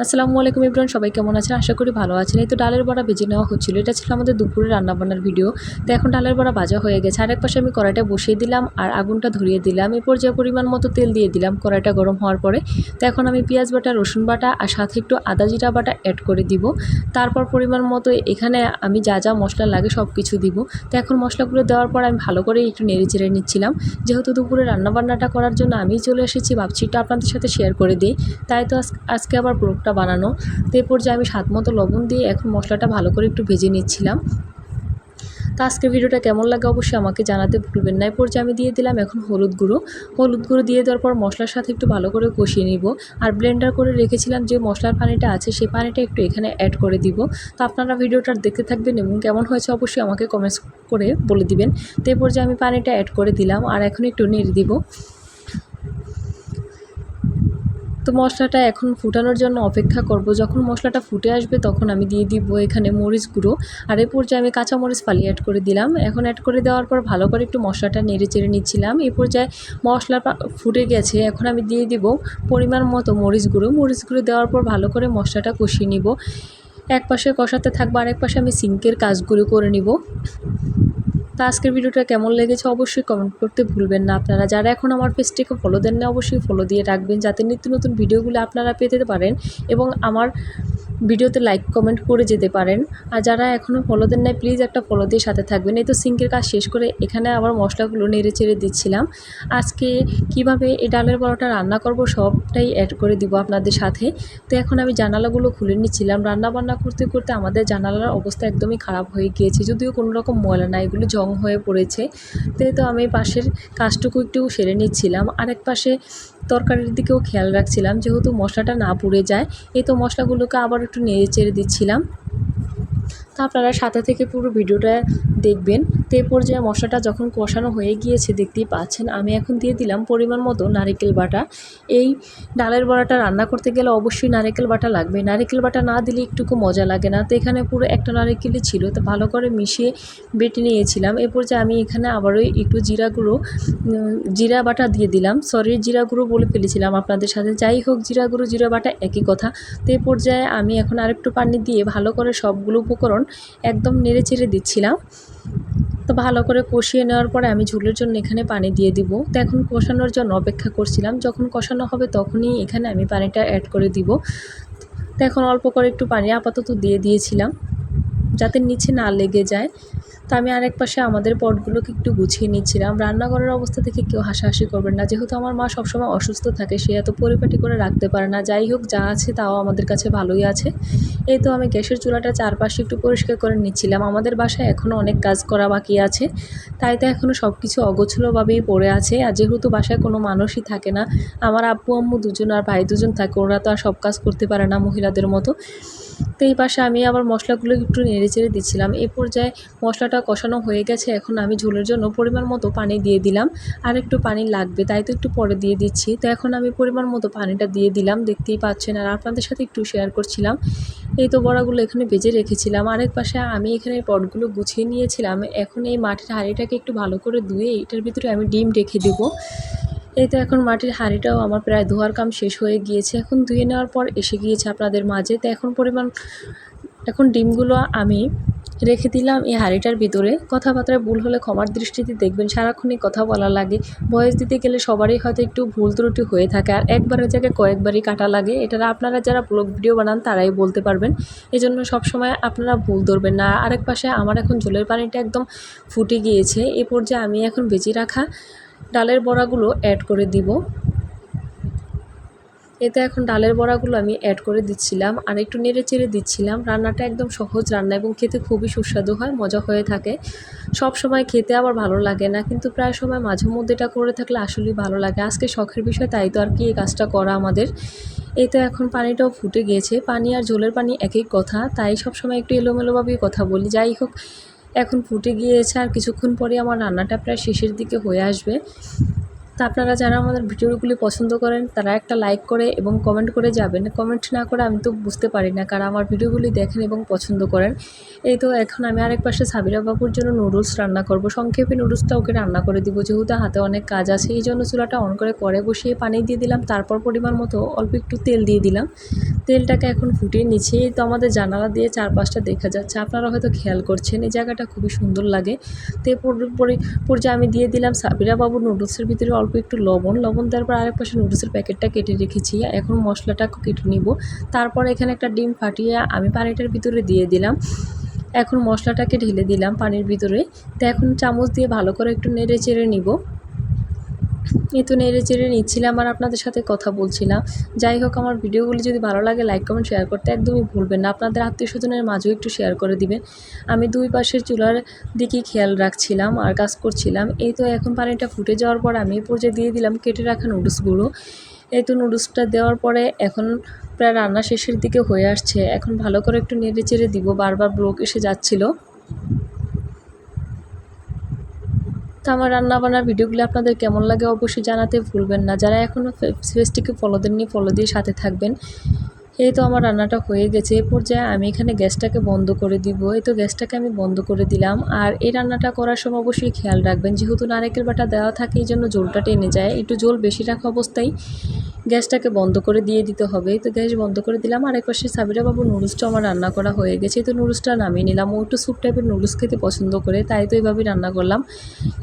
আসসালামু আলাইকুম ইব্রান, সবাই কেমন আছেন? আশা করি ভালো আছেন। এই তো ডালের বড়া ভেজে নেওয়া হচ্ছিল। এটা ছিল আমাদের দুপুরে রান্নাবান্নার ভিডিও। তো এখন ডালের বড়া ভাজা হয়ে গেছে। আরেক পাশে আমি কড়াইটা বসিয়ে দিলাম আর আগুনটা ধরিয়ে দিলাম। এরপর যে পরিমাণ মতো তেল দিয়ে দিলাম কড়াইটা গরম হওয়ার পরে। তো এখন আমি পেঁয়াজ বাটা, রসুন বাটা আর সাথে একটু আদা জিরা বাটা অ্যাড করে দিব। তারপর পরিমাণ মতো এখানে আমি যা যা মশলা লাগে সব কিছু দিব। তো এখন মশলাগুলো দেওয়ার পর আমি ভালো করে একটু নেড়ে চেড়ে নিচ্ছিলাম। যেহেতু দুপুরে রান্নাবান্নাটা করার জন্য আমি চলে এসেছি, ভাবছি এটা আপনাদের সাথে শেয়ার করে দিই। তাই তো আজ- আজকে আবার ব্লগটা বানানো। তো এরপর যে আমি স্বাদ মতো লবণ দিয়ে এখন মশলাটা ভালো করে একটু ভেজে নিচ্ছিলাম। তো আজকের ভিডিওটা কেমন লাগে অবশ্যই আমাকে জানাতে ভুলবেন না। এরপর যে আমি দিয়ে দিলাম এখন হলুদ গুঁড়ো। হলুদ গুঁড়ো দিয়ে দেওয়ার পর মশলার সাথে একটু ভালো করে কষিয়ে নিব। আর ব্লেন্ডার করে রেখেছিলাম যে মশলার পানিটা আছে সেই পানিটা একটু এখানে অ্যাড করে দিব। তো আপনারা ভিডিওটা দেখতে থাকবেন এবং কেমন হয়েছে অবশ্যই আমাকে কমেন্টস করে বলে দিবেন। তো এরপর যে আমি পানিটা অ্যাড করে দিলাম। আর এখন একটু নেড়ে দিব। তো মশলাটা এখন ফুটানোর জন্য অপেক্ষা করব। যখন মশলাটা ফুটে আসবে তখন আমি দিয়ে দিব এখানে মরিচ গুঁড়ো। আর এই পর্যায়ে আমি কাঁচা মরিচ ফালি অ্যাড করে দিলাম। এখন অ্যাড করে দেওয়ার পর ভালো করে একটু মশলাটা নেড়ে চেড়ে নিচ্ছিলাম। এই পর্যায়ে মশলা ফুটে গেছে। এখন আমি দিয়ে দিব পরিমাণ মতো মরিচ গুঁড়ো। মরিচ গুঁড়ো দেওয়ার পর ভালো করে মশলাটা কষিয়ে নিব। এক পাশে কষাতে থাকব। আরেক পাশে আমি সিঙ্কের কাজগুলো করে নিব। তো আজকের ভিডিওটা কেমন লেগেছে অবশ্যই কমেন্ট করতে ভুলবেন না। আপনারা যারা এখন আমার পেজটিকে ফলো দেন না অবশ্যই ফলো দিয়ে রাখবেন যাতে নিত্য নতুন ভিডিওগুলো আপনারা পেতে পারেন এবং আমার ভিডিওতে লাইক কমেন্ট করে যেতে পারেন। আর যারা এখনও ফলো দেন নাই প্লিজ একটা ফলো দিয়ে সাথে থাকবেন। এই তো সিঙ্কের কাজ শেষ করে এখানে আবার মশলাগুলো নেড়ে চেড়ে দিচ্ছিলাম। আজকে কীভাবে এই ডালের বড়াটা রান্না করব সবটাই অ্যাড করে দিব আপনাদের সাথে। তো এখন আমি জানালাগুলো খুলে নিচ্ছিলাম। রান্না বান্না করতে করতে আমাদের জানালার অবস্থা একদমই খারাপ হয়ে গিয়েছে। যদিও কোনো রকম ময়লা না এগুলো জং হয়ে পড়েছে। তো তো আমি পাশের কাজটুকু একটু সেরে নিচ্ছিলাম। আরেক পাশে তরকারির দিকেও খেয়াল রাখছিলাম, যেহেতু মশলাটা না পুড়ে যায়, এই তো মশলাগুলোকে আবার একটু নেড়ে চেড়ে দিচ্ছিলাম। তা আপনারা সাথে থেকে পুরো ভিডিওটা দেখবেন। তো এই পর্যায়ে মশলাটা যখন কষানো হয়ে গিয়েছে, দেখতেই পাচ্ছেন, আমি এখন দিয়ে দিলাম পরিমাণ মতো নারিকেল বাটা। এই ডালের বড়াটা রান্না করতে গেলে অবশ্যই নারিকেল বাটা লাগবে। নারিকেল বাটা না দিলে একটুকু মজা লাগে না। তো এখানে পুরো একটা নারিকেলই ছিল, তো ভালো করে মিশিয়ে বেটে নিয়েছিলাম। এ পর্যায়ে আমি এখানে আবারও একটু জিরা গুঁড়ো জিরা বাটা দিয়ে দিলাম। সরি জিরা গুঁড়ো বলে ফেলেছিলাম আপনাদের সাথে। যাই হোক, জিরা গুঁড়ো, জিরা বাটা একই কথা। তো এই পর্যায়ে আমি এখন আরেকটু পানি দিয়ে ভালো করে সবগুলো উপকরণ একদম নেড়ে চেড়ে দিচ্ছিলাম। তো ভালো করে কষিয়ে নেওয়ার পরে আমি ঝুলের জন্য এখানে পানি দিয়ে দিব। তো এখন কষানোর জন্য অপেক্ষা করছিলাম। যখন কষানো হবে তখনই এখানে আমি পানিটা অ্যাড করে দিব। তো এখন অল্প করে একটু পানি আপাতত দিয়ে দিয়েছিলাম, যাতে নিচে না লেগে যায়। তো আমি আরেক পাশে আমাদের পটগুলোকে একটু গুছিয়ে নিচ্ছিলাম। রান্নাঘরের অবস্থা থেকে কেউ হাসাহাসি করবেন না। যেহেতু আমার মা সবসময় অসুস্থ থাকে, সে এত পরিপাটি করে রাখতে পারে না। যাই হোক, যা আছে তাও আমাদের কাছে ভালোই আছে। এই তো আমি গ্যাসের চুলাটা চারপাশে একটু পরিষ্কার করে নিচ্ছিলাম। আমাদের বাসায় এখনও অনেক কাজ করা বাকি আছে। তাই তো এখনও সব কিছু অগোছলোভাবেই পড়ে আছে। আর যেহেতু বাসায় কোনো মানুষই থাকে না, আমার আব্বু, আম্মু দুজন আর ভাই দুজন থাকে, ওরা তো আর সব কাজ করতে পারে না মহিলাদের মতো। তো এই পাশে আমি আবার মশলাগুলো একটু নেড়ে চেড়ে দিচ্ছিলাম। এই পর্যায়ে মশলাটা কষানো হয়ে গেছে, এখন আমি ঝোলের জন্য পরিমাণ মতো পানি দিয়ে দিলাম। আর একটু পানি লাগবে, তাই তো একটু পরে দিয়ে দিচ্ছি। তো এখন আমি পরিমাণ মতো পানিটা দিয়ে দিলাম, দেখতেই পাচ্ছেন। আর আপনাদের সাথে একটু শেয়ার করছিলাম। এই তো বড়াগুলো এখানে ভেজে রেখেছিলাম। আরেক পাশে আমি এখানে পটগুলো গুছিয়ে নিয়েছিলাম। এখন এই মাটির হাঁড়িটাকে একটু ভালো করে ধুয়ে এটার ভিতরে আমি ডিম রেখে দেবো। এই তো এখন মাটির হাঁড়িটাও আমার প্রায় ধোয়ার কাম শেষ হয়ে গিয়েছে। এখন ধুয়ে নেওয়ার পর এসে গিয়েছে আপনাদের মাঝে। তো এখন পরিমাণ এখন ডিমগুলো আমি রেখে দিলাম এই হাঁড়িটার ভিতরে। কথাবার্তায় ভুল হলে ক্ষমার দৃষ্টিতে দেখবেন, সারাক্ষণই কথা বলা লাগে। বয়স দিতে গেলে সবারই হয়তো একটু ভুল ত্রুটি হয়ে থাকে। আর একবারের জায়গায় কয়েকবারই কাটা লাগে। এটা আপনারা যারা ব্লগ ভিডিও বানান, তারাই বলতে পারবেন। এই জন্য সবসময় আপনারা ভুল ধরবেন না। আর আরেক পাশে আমার এখন জলের পানিটা একদম ফুটে গিয়েছে। এ পর্যায়ে আমি এখন বেঁচে রাখা ডালের বড়াগুলো অ্যাড করে দিব। এতে এখন ডালের বড়াগুলো আমি অ্যাড করে দিচ্ছিলাম আর একটু নেড়ে চেড়ে দিচ্ছিলাম। রান্নাটা একদম সহজ রান্না এবং খেতে খুবই সুস্বাদু হয়, মজা হয়ে থাকে। সব সময় খেতে আবার ভালো লাগে না, কিন্তু প্রায় সময় মাঝে মধ্যে এটা করে থাকলে আসলেই ভালো লাগে। আজকে শখের বিষয়, তাই তো আর কি এই কাজটা করা আমাদের। এই তো এখন পানিটাও ফুটে গিয়েছে। পানি আর জলের পানি একই কথা, তাই সব সময় একটু এলোমেলোভাবেই কথা বলি। যাই হোক, এখন ফুটে গিয়েছে আর কিছুক্ষণ পরে আমার রান্নাটা প্রায় শেষের দিকে হয়ে আসবে। তা আপনারা যারা আমাদের ভিডিওগুলি পছন্দ করেন, তারা একটা লাইক করে এবং কমেন্ট করে যাবেন। কমেন্ট না করে আমি তো বুঝতে পারি না কারা আমার ভিডিওগুলি দেখেন এবং পছন্দ করেন। এই তো এখন আমি আরেক পাশে সাবিরা বাবুর জন্য নুডলস রান্না করব। সংক্ষেপে নুডলসটা ওকে রান্না করে দিব, যেহেতু হাতে অনেক কাজ আছে, এই জন্য চুলাটা অন করে করে বসিয়ে পানি দিয়ে দিলাম। তারপর পরিমাণ মতো অল্প একটু তেল দিয়ে দিলাম। তেলটাকে এখন ফুটিয়ে নিচে এই তো আমাদের জানালা দিয়ে চারপাশটা দেখা যাচ্ছে। আপনারা হয়তো খেয়াল করছেন, এই জায়গাটা খুবই সুন্দর লাগে। তো পরি- পর্যায়ে আমি দিয়ে দিলাম সাবিরা বাবু নুডলসের ভিতরে অল্প একটু লবণ। লবণ দেওয়ার পর আরেক পাশে নুডলসের প্যাকেটটা কেটে রেখেছি। এখন মশলাটা কেটে নিব। তারপর এখানে একটা ডিম ফাটিয়ে আমি পানিটার ভিতরে দিয়ে দিলাম। এখন মশলাটাকে ঢেলে দিলাম পানির ভিতরে। তো এখন চামচ দিয়ে ভালো করে একটু নেড়ে চেড়ে নিব। এই তো নেড়ে চেড়ে নিচ্ছিলাম আর আপনাদের সাথে কথা বলছিলাম। যাই হোক, আমার ভিডিওগুলি যদি ভালো লাগে লাইক কমেন্ট শেয়ার করতে একদমই ভুলবেন না। আপনাদের আত্মীয় স্বজনের মাঝেও একটু শেয়ার করে দিবেন। আমি দুই পাশের চুলার দিকে খেয়াল রাখছিলাম আর কাজ করছিলাম। এই তো এখন পানিটা ফুটে যাওয়ার পর আমি পর্যায়ে দিয়ে দিলাম কেটে রাখা নুডলসগুলো এই তো নুডলসটা দেওয়ার পরে এখন প্রায় রান্না শেষের দিকে হয়ে আসছে। এখন ভালো করে একটু নেড়ে চেড়ে দিব। বারবার ব্লক এসে যাচ্ছিল। তো আমার রান্না বান্নার ভিডিওগুলো আপনাদের কেমন লাগে অবশ্যই জানাতে ভুলবেন না। যারা এখনও ফেসটিকে ফলো দেননি ফলো দিয়ে সাথে থাকবেন। এই তো আমার রান্নাটা হয়ে গেছে। এ পর্যায়ে আমি এখানে গ্যাসটাকে বন্ধ করে দিব। এই তো গ্যাসটাকে আমি বন্ধ করে দিলাম। আর এই রান্নাটা করার সময় অবশ্যই খেয়াল রাখবেন। যেহেতু নারকেল বাটা দেওয়া থাকে, এই জন্য জলটা টেনে যায়। একটু জল বেশি রাখা অবস্থায় গ্যাসটাকে বন্ধ করে দিয়ে দিতে হবে। তো গ্যাস বন্ধ করে দিলাম। আর একপাশে সাবিরা বাবু নুডলসটা আমার রান্না করা হয়ে গেছে। তো নুডলসটা নামিয়ে নিলাম। ও একটু স্যুপ টাইপের নুডলস খেতে পছন্দ করে, তাই তো এইভাবেই রান্না করলাম।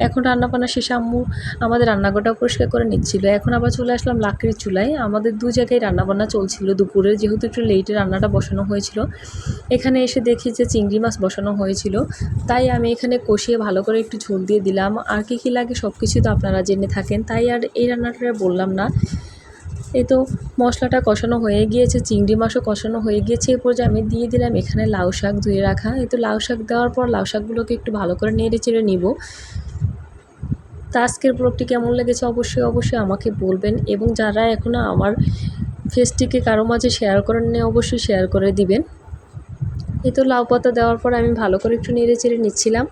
এখন রান্না বান্না শেষে আম্মু আমাদের রান্নাঘরটা পরিষ্কার করে নিচ্ছিল। এখন আবার চলে আসলাম লাকড়ির চুলায়। আমাদের দু জায়গায় রান্নাবান্না চলছিল দুপুরে, যেহেতু একটু লেটে রান্নাটা বসানো হয়েছিল। এখানে এসে দেখি যে চিংড়ি মাছ বসানো হয়েছিল। তাই আমি এখানে কষিয়ে ভালো করে একটু ঝোল দিয়ে দিলাম। আর কী কী লাগে সব কিছুই তো আপনারা জেনে থাকেন। তাই আর এই রান্নাটা বললাম না। এই তো মশলাটা কষানো হয়ে গিয়েছে, চিংড়ি মাছও কষানো হয়ে গিয়েছে। এরপর যে আমি দিয়ে দিলাম এখানে লাউ শাক ধুয়ে রাখা। এই তো লাউ শাক দেওয়ার পর লাউ শাকগুলোকে একটু ভালো করে নেড়ে চেড়ে নিব। তা আজকের ব্লগটি কেমন লেগেছে অবশ্যই অবশ্যই আমাকে বলবেন এবং যারা এখনও আমার ফেসটিকে কারও মাঝে শেয়ার করেন নি অবশ্যই শেয়ার করে দিবেন। এই তো লাউ পাতা দেওয়ার পর আমি ভালো করে একটু নেড়ে চেড়ে নিচ্ছিলাম।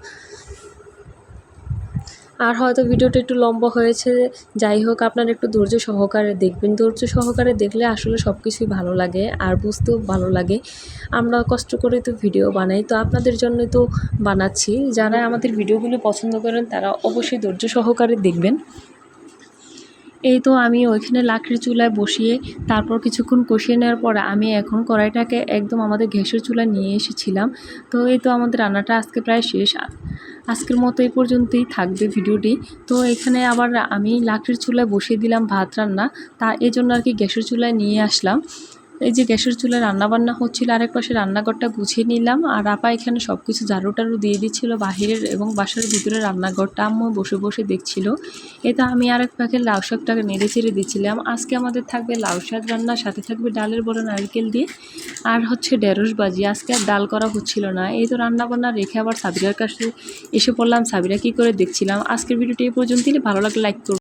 আর হয়তো ভিডিওটা একটু লম্বা হয়েছে। যাই হোক, আপনারা একটু ধৈর্য সহকারে দেখবেন। ধৈর্য সহকারে দেখলে আসলে সব কিছুই ভালো লাগে আর বুঝতেও ভালো লাগে। আমরা কষ্ট করে তো ভিডিও বানাই। তো আপনাদের জন্য তো বানাচ্ছি। যারা আমাদের ভিডিওগুলো পছন্দ করেন, তারা অবশ্যই ধৈর্য সহকারে দেখবেন। এই তো আমি ওইখানে লাকড়ির চুলায় বসিয়ে তারপর কিছুক্ষণ কষিয়ে নেওয়ার পর আমি এখন কড়াইটাকে একদম আমাদের গ্যাসের চুলায় নিয়ে এসেছিলাম। তো এই তো আমাদের রান্নাটা আজকে প্রায় শেষ। আজকের মতো এই পর্যন্তই থাকবে ভিডিওটি। তো এখানে আবার আমি লাকড়ির চুলায় বসিয়ে দিলাম ভাত রান্না। তা এই জন্য আর কি গ্যাসের চুলায় নিয়ে আসলাম। এই যে গ্যাসের চুলায় রান্না বান্না হচ্ছিল, আরেক পাশে রান্নাঘরটা গুছিয়ে নিলাম। আর আপা এখানে সব কিছু ঝাড়ু টাড়ু দিয়ে দিচ্ছিল, বাহিরের এবং বাসার ভিতরে রান্নাঘরটা আম্মু বসে বসে দেখছিল। এটা আমি আরেক পাখে লাউ শাকটাকে নেড়ে চেড়ে দিচ্ছিলাম। আজকে আমাদের থাকবে লাউ শাক রান্না, সাথে থাকবে ডালের বড় নারকেল দিয়ে, আর হচ্ছে ঢেঁড়স বাজি আজকে আর ডাল করা হচ্ছিল না। এই তো রান্না বান্না রেখে আবার সাবিরার কাছে এসে পড়লাম। সাবিরা কী করে দেখছিলাম? আজকের ভিডিওটি এই পর্যন্তই। ভালো লাগলে লাইক করুন